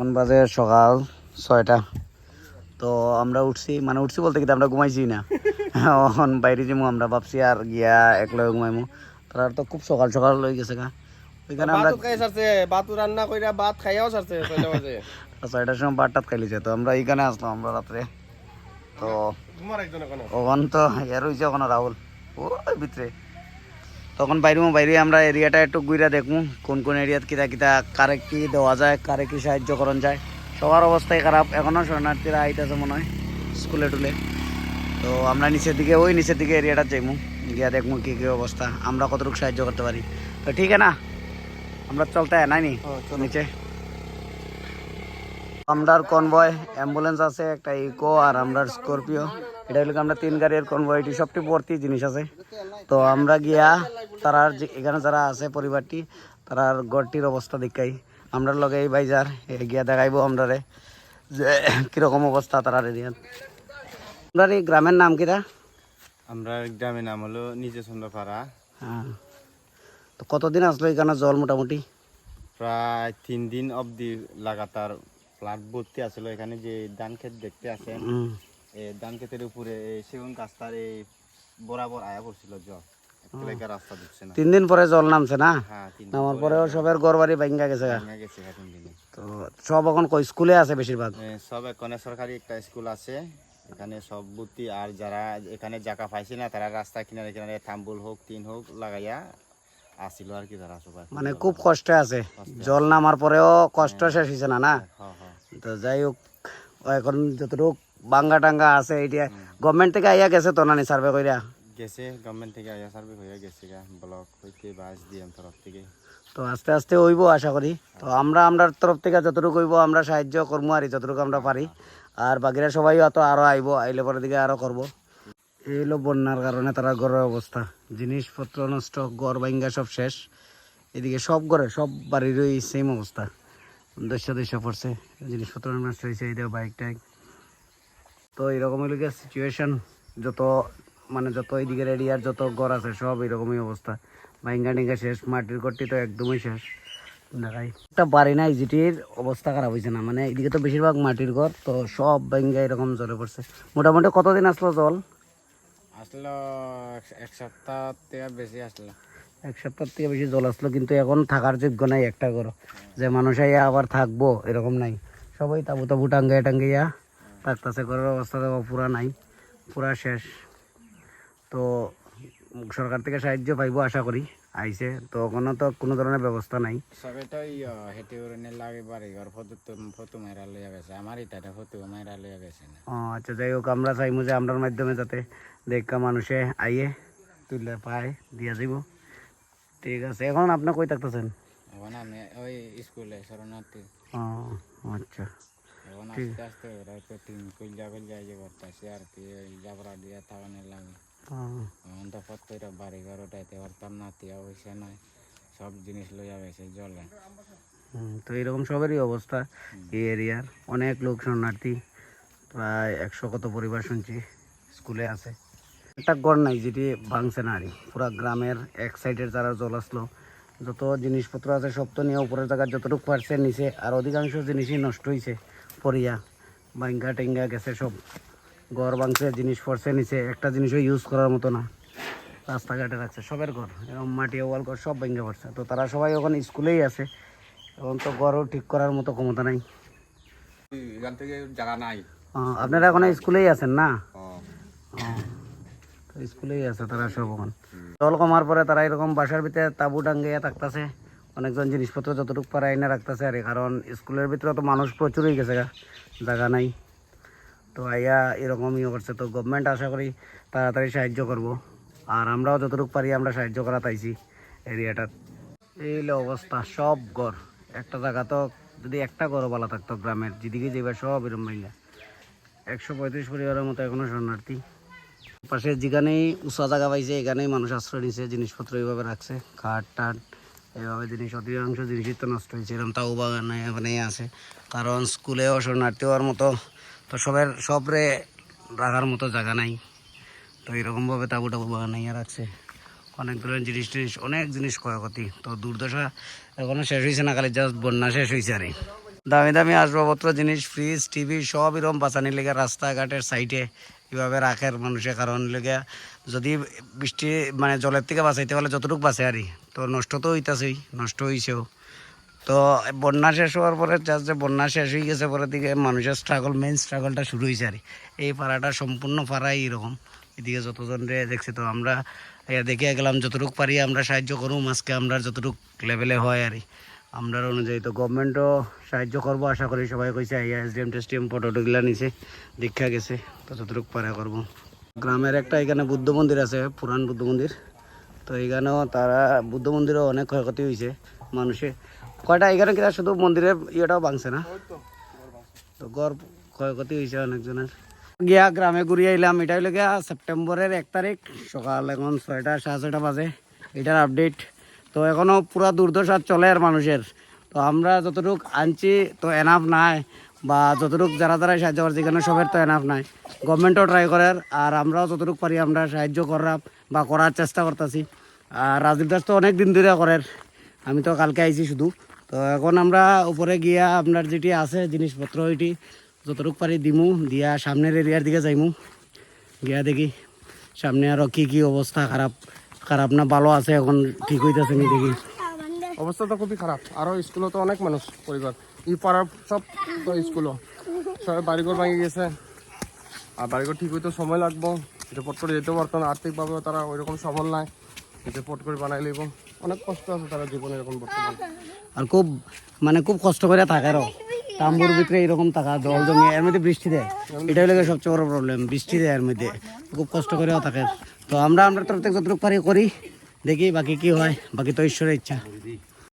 এখন বাজে সকাল ছয়টা। তো আমরা উঠছি মানে উঠছি বলতে কিন্তু আমরা ঘুমাইছি না। এখন বাইরে যাব আমরা ভাবছি আর গিয়া একলা ঘুমাইমু। তারা তো খুব সকাল সকাল লই গেছে গা। ওইখানে আমরা বাতু রান্না কইরা ভাত খাইয়াও সারছে ছয়টার সময় বারটাত খাইলিছে তো আমরা এইখানে আসলাম আমরা রাত্রে। তো তোমার একজন এখন ওখান তো এর হয়েছে ওখানে রাহুল। ওই ভিতরে। তখন বাইরে বাইরে আমরা এরিয়াটা একটু ঘুরে দেখব কোন কোন এরিয়াত কিতা কিতা কারে কি দেওয়া যায় কারে কি সাহায্য করণ যায়। সবার অবস্থাই খারাপ এখনও শরণার্থীরা আইতেছে মনে হয় স্কুলে টুলে। তো আমরা নিচের দিকে ওই নিচের দিকে এরিয়াটা যাইমু গিয়া দেখব কি কি অবস্থা আমরা কতটুকু সাহায্য করতে পারি। তো ঠিক আছে না? আমরা চলতে নাই নি নিচে। আমরার কনভয় অ্যাম্বুলেন্স আছে একটা ইকো আর আমরার স্করপিও এটা হলো আমরা তিন গাড়ির কনভয় এটি সবটি ভর্তি জিনিস আছে। তো আমরা গিয়া তারার যে এখানে যারা আছে পরিবারটি তারার গড়টির অবস্থা দেখাই। আমরার লগে এই বাইজার গিয়া দেখাইবো আমরারে যে কীরকম অবস্থা তারার এরিয়াত আপনার এই গ্রামের নাম কিরা? আমরা গ্রামের নাম হলো নিজে চন্দ্রপাড়া হ্যাঁ। তো কতদিন আসলো এখানে জল মোটামুটি? প্রায় তিন দিন অবধি লাগাতার ফ্লাট ভর্তি আসলো। এখানে যে ধান ক্ষেত দেখতে। এই ধান ক্ষেতের উপরে সেগুন গাছটার এই বরাবর আয়া পড়ছিল জল। তিন দিন পরে জল নামছে না? হ্যাঁ তিন নামার পরেও সবের ঘর বাড়ি ভাঙ্গা গেছে। হ্যাঁ, তিন তো সব এখন কই? স্কুলে আছে বেশিরভাগ? সব এখানে সরকারি একটা স্কুল আছে। এখানে সব ভর্তি আর যারা এখানে জায়গা পাইছে না তারা রাস্তা কিনারে কিনারে থাম্বুল হোক টিন হোক লাগাইয়া আসিল আর কি তারা সবাই। মানে খুব কষ্টে আছে। জল নামার পরেও কষ্ট শেষ হয়েছে না না? হ্যাঁ হ্যাঁ তো যাই হোক এখন যতটুক বাঙ্গা টাঙ্গা আছে এইটা গভর্নমেন্ট থেকে আইয়া গেছে তো নানি সার্ভে কইরা? গেছে গভর্নমেন্ট থেকে আয়া সার্ভে হয়ে গেছে গা ব্লক হইতে বা এসডিএম তরফ থেকে। তো আস্তে আস্তে হইব, আশা করি। তো আমরা আমরা তরফ থেকে যতটুকু হইব, আমরা সাহায্য করব আর যতটুকু আমরা পারি। আর বাকিরা সবাই অত আরও আইব, আইলে পরে দিকে আরও করব। এই হলো বন্যার কারণে তারা ঘরের অবস্থা। জিনিসপত্র নষ্ট, ঘর ভাঙ্গা সব শেষ। এদিকে সব ঘরে, সব বাড়িরই সেম অবস্থা। দস্য দস্য পড়ছে, জিনিসপত্র নষ্ট হয়েছে, এই বাইক টাইক তো এরকম সিচুয়েশন যত মানে যত এইদিকের এরিয়ার যত ঘর আছে সব এরকমই অবস্থা। ভাইঙ্গা টিঙ্গা শেষ মাটির ঘরটি তো একদমই শেষ। দেখাই। একটা বাড়ি নাই যেটির অবস্থা খারাপ হয়েছে না। মানে এদিকে তো বেশিরভাগ মাটির ঘর তো সব ভাইঙ্গা এরকম জলে পড়ছে। মোটামুটি কতদিন আসলো জল? আসলো এক সপ্তাহ থেকে বেশি আসলো। এক সপ্তাহ থেকে বেশি জল আসলো কিন্তু এখন থাকার যোগ্য নাই একটা ঘর। যে মানুষ আবার থাকব এরকম নাই। সবাই তাবু তাবু টাঙ্গাইয়া টাঙ্গাইয়া থাকতেছে ঘরের অবস্থা তো পুরা নাই পুরা শেষ। তো সরকার থেকে সাহায্য পাইবো আশা করি। আইছে তো ওখানে তো কোনো ধরনের ব্যবস্থা নাই। সবে তো হেঁটে উড়নে লাগে বাড়ি ঘর ফটো ফটো মেরা লইয়া গেছে। আমার এটা ফটো মেরা লইয়া গেছে না। ও আচ্ছা যাই হোক আমরা চাইমু যে আমরার মাধ্যমে যাতে দেখা মানুষে আইয়ে তুলে পায় দিয়া যাব ঠিক আছে এখন আপনি কই থাকতেছেন? এখন আমি ওই স্কুলে শরণার্থী। ও আচ্ছা। এখন আস্তে আস্তে টিম কইলা কইলা যে করতেছে আর কি জাবরা দিয়া থাকানোর লাগে। তো প্রত্যেকটা বাড়ি ঘর ওটাইতে পারতাম না তিয়া হয়েছে নাই সব জিনিস লইয়া গেছে জলে তো এরকম সবেরই অবস্থা এই এরিয়ার। অনেক লোক শরণার্থী প্রায় একশো কত পরিবার শুনছি স্কুলে আছে। একটা গড় নাই যেটি ভাঙছে না আরই পুরা গ্রামের এক সাইডের যারা জল আসলো যত জিনিসপত্র আছে সব তো নিয়ে উপরের জায়গায় যতটুকু পারছে নিচে আর অধিকাংশ জিনিসই নষ্ট হয়েছে পরিয়া ভাঙ্গা টেঙ্গা গেছে সব। ঘর ভাঙছে জিনিস পড়ছে নিচে একটা জিনিসও ইউজ করার মতো না। রাস্তাঘাটে রাখছে সবের ঘর এরকম মাটি ওয়াল ঘর সব ভেঙে পড়ছে। তো তারা সবাই ওখানে স্কুলেই আছে এখন তো ঘরও ঠিক করার মতো ক্ষমতা নাই। এখান থেকে জায়গা নাই। আপনারা এখন স্কুলেই আছেন না? স্কুলেই আছে তারা সব এখন। জল কমার পরে তারা এরকম বাসার ভিতরে তাবু টাঙ্গাইয়া থাকতেছে অনেকজন জিনিসপত্র যতটুকু পারে আইনা রাখতেছে আর কারণ স্কুলের ভিতরে তো মানুষ প্রচুরই গেছে জায়গা নাই। তো আইয়া এরকমই করছে তো গভর্নমেন্ট আশা করি তাড়াতাড়ি সাহায্য করব। আর আমরাও যতটুকু পারি আমরা সাহায্য করা তাইছি এরিয়াটার এই অবস্থা, সব ঘর। একটা জায়গা তো যদি একটা ঘরও ভালো থাকতো গ্রামের, যেদিকে যাইবা সব এরম ভাইয়া একশো পঁয়ত্রিশ পরিবারের মতো এখনও শরণার্থী। পাশে যেখানেই উঁচা জায়গা পাইছে, এখানেই মানুষ আশ্রয় নিছে, জিনিসপত্র এইভাবে রাখছে, খাট টাট, এইভাবে জিনিস, অধিকাংশ জিনিসই তো নষ্ট হয়েছে। এরকম তাও বাগানে এখানেই আছে। কারণ স্কুলেও শরণার্থী হওয়ার মতো তো সবের সবরে রাখার মতো জায়গা নাই। তো এরকমভাবে তাবু টাবু বাগানাইয়া রাখছে। অনেক ধরনের জিনিস টিনিস, অনেক জিনিস ক্ষয়ক্ষতি। তো দুর্দশা এখনও শেষ হয়েছে না, খালি জাস্ট বন্যা শেষ হয়েছে আর। দামি দামি আসবাবপত্র, জিনিস ফ্রিজ টিভি সব এরকম বাঁচানির লেগে রাস্তাঘাটের সাইডে এভাবে রাখের মানুষের কারণ লেগে যদি বৃষ্টি মানে জলের থেকে বাঁচাইতে পারলে যতটুকু বাঁচে আরই। তো নষ্ট তো হইতাছেই, নষ্ট হইছেও। তো বন্যা শেষ হওয়ার পরে জাস্ট যে বন্যা শেষ হয়ে গেছে পরের দিকে মানুষের স্ট্রাগল মেন স্ট্রাগলটা শুরু হয়েছে আর এই পাড়াটা সম্পূর্ণ পাড়াই এরকম। এদিকে যতজন রে, দেখছি তো আমরা দেখে গেলাম যতটুকু পারি আমরা সাহায্য করুম, আজকে আমরা যতটুকু লেভেলে হয় আর কি। আমরার অনুযায়ী তো গভর্নমেন্টও সাহায্য করব, আশা করি সবাই কইছে এসডিএম টেস্টিএম ফটোগুলা নিছে দীক্ষা গেছে, তো যতটুকু পারে করব। গ্রামের একটা এখানে বুদ্ধ মন্দির আছে, পুরান বুদ্ধ মন্দির। তো এখানেও তারা, বুদ্ধ মন্দিরও অনেক ক্ষয়ক্ষতি হয়েছে। মানুষে। কয়টা? এখানে কিনা শুধু মন্দিরের ইয়েটাও ভাঙছে না? তো গড় ক্ষয়ক্ষতি হয়েছে অনেকজনের। গিয়া গ্রামে ঘুরিয়ে এলাম এটা হইলে গিয়া সেপ্টেম্বরের এক তারিখ সকাল এখন ছয়টা সাড়ে ছয়টা বাজে। এটার আপডেট তো এখনও পুরা দুর্দশা চলে আর মানুষের। তো আমরা যতটুকু আনছি তো এনাফ নাই। বা যতটুকু যারা যারা সাহায্য করছে এখানে সবের তো এনাফ নাই। গভর্নমেন্টও ট্রাই করার আর আমরাও যতটুকু পারি আমরা সাহায্য করার বা করার চেষ্টা করতেছি। আর রাজীব দাস তো অনেক দিন ধরে করার। আমি তো কালকে আইছি শুধু। তো এখন আমরা উপরে গিয়া আপনার যেটি আছে, জিনিসপত্র ওইটি যতটুকু পারি দিমু, দিয়া সামনের এরিয়ার দিকে যাইমু। গিয়া দেখি সামনে আরও কি কি অবস্থা, খারাপ খারাপ না ভালো আছে এখন, ঠিক হইতেছে নি দেখি। অবস্থা তো খুবই খারাপ। আরও স্কুলও তো অনেক মানুষ, পরিবার। ই পাড়ার সব তো স্কুলও। সবাই বাড়িঘর ভেঙে গেছে। আর বাড়িঘর ঠিক হইতে সময় লাগবো। রিপোর্ট করে যেতে পারতো না। আর্থিকভাবে তারা ওইরকম সবল নাই। রিপোর্ট করে বানাই লইব। অনেক কষ্ট আছে তারা জীবনে এরকম বর্তমানে। আর খুব মানে খুব কষ্ট করে থাকে আরও তাম্বুর ভিতরে এরকম থাকা, জল জমি, এর মধ্যে বৃষ্টি দেয়। এটা হলে সবচেয়ে বড় প্রবলেম বৃষ্টি দেয় এর মধ্যে। খুব কষ্ট করেও থাকে। তো আমরা আমরা তরফ থেকে যতটুকু পারি করি, দেখি বাকি কি হয়, বাকি তো ঈশ্বরের ইচ্ছা।